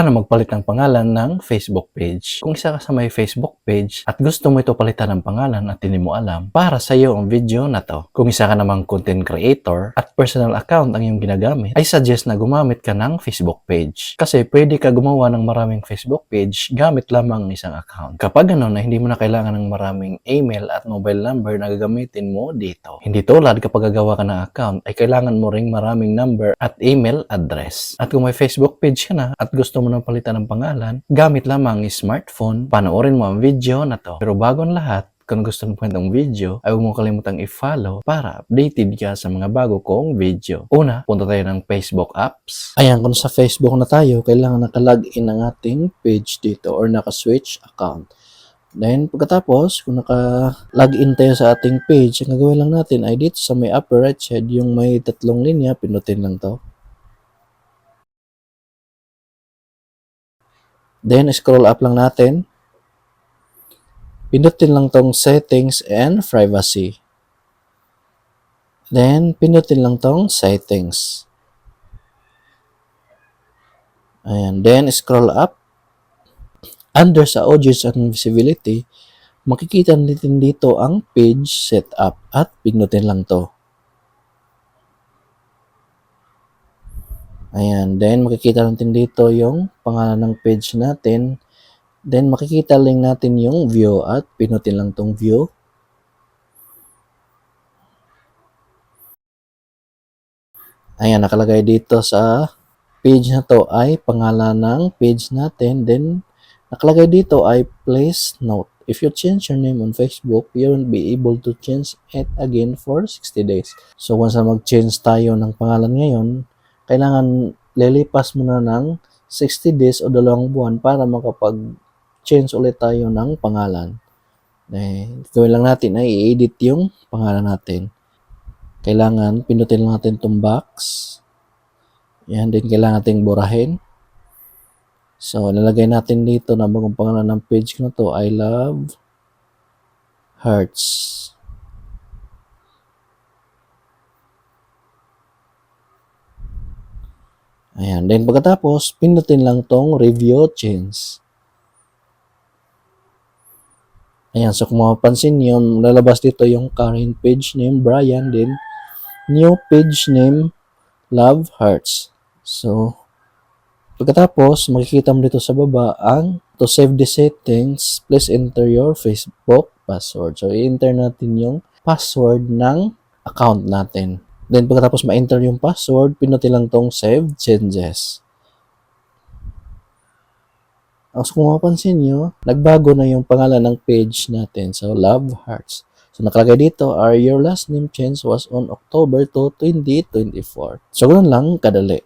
Paano magpalit ng pangalan ng Facebook page? Kung isa ka sa may Facebook page at gusto mo ito palitan ng pangalan at hindi mo alam, para sa iyo ang video na to. Kung isa ka namang content creator at personal account ang iyong ginagamit, ay suggest na gumamit ka ng Facebook page. Kasi pwede ka gumawa ng maraming Facebook page gamit lamang ang isang account. Kapag ano na hindi mo na kailangan ng maraming email at mobile number na gagamitin mo dito. Hindi tulad kapag gagawa ka ng account ay kailangan mo ring maraming number at email address. At kung may Facebook page ka na at gusto mo na palitan ng pangalan, gamit lamang ang smartphone, panoorin mo ang video na to. Pero bago ang lahat, kung gusto mo itong video, ay huwag mo kalimutang i-follow para updated ka sa mga bago kong video. Una, punta tayo ng Facebook apps. Ayan, kung sa Facebook na tayo, kailangan naka-login ang ating page dito or naka-switch account. Then, pagkatapos, kung naka-login tayo sa ating page, ang gagawin lang natin ay dito sa may upper right side, yung may tatlong linya, pinutin lang to. Then, scroll up lang natin. Pinutin lang tong settings and privacy. Then, pinutin lang tong settings. Ayan. Then, scroll up. Under sa audience and visibility, makikita natin dito ang page setup at pinutin lang to. Ayan. Then, makikita natin dito yung pangalan ng page natin. Then, makikita lang natin yung view at pinutin lang tong view. Ayan, nakalagay dito sa page na to ay pangalan ng page natin. Then, nakalagay dito ay place note. If you change your name on Facebook, you won't be able to change it again for 60 days. So, once na mag-change tayo ng pangalan ngayon, kailangan lilipas muna ng 60 days o dalawang buwan para makapag-change ulit tayo ng pangalan. Eh, gawin lang natin ay i-edit yung pangalan natin. Kailangan pinutin lang natin itong box. Yan din kailangan nating burahin. So, nalagay natin dito na bagong pangalan ng page na to, I love hearts. Ayan. Then, pagkatapos, pinutin lang tong review change. Ayan. So, kung mapapansin nyo, lalabas dito yung current page name, Brian, din new page name, Love Hearts. So, pagkatapos, makikita mo dito sa baba ang to save the settings, please enter your Facebook password. So, i-enter natin yung password ng account natin. Then, pagkatapos ma-enter yung password, pinuti lang tong save changes. So, kung mapapansin nyo, nagbago na yung pangalan ng page natin. So, Love Hearts. So, nakalagay dito, are your last name change was on October 2, 2024. So, ganun lang kadali.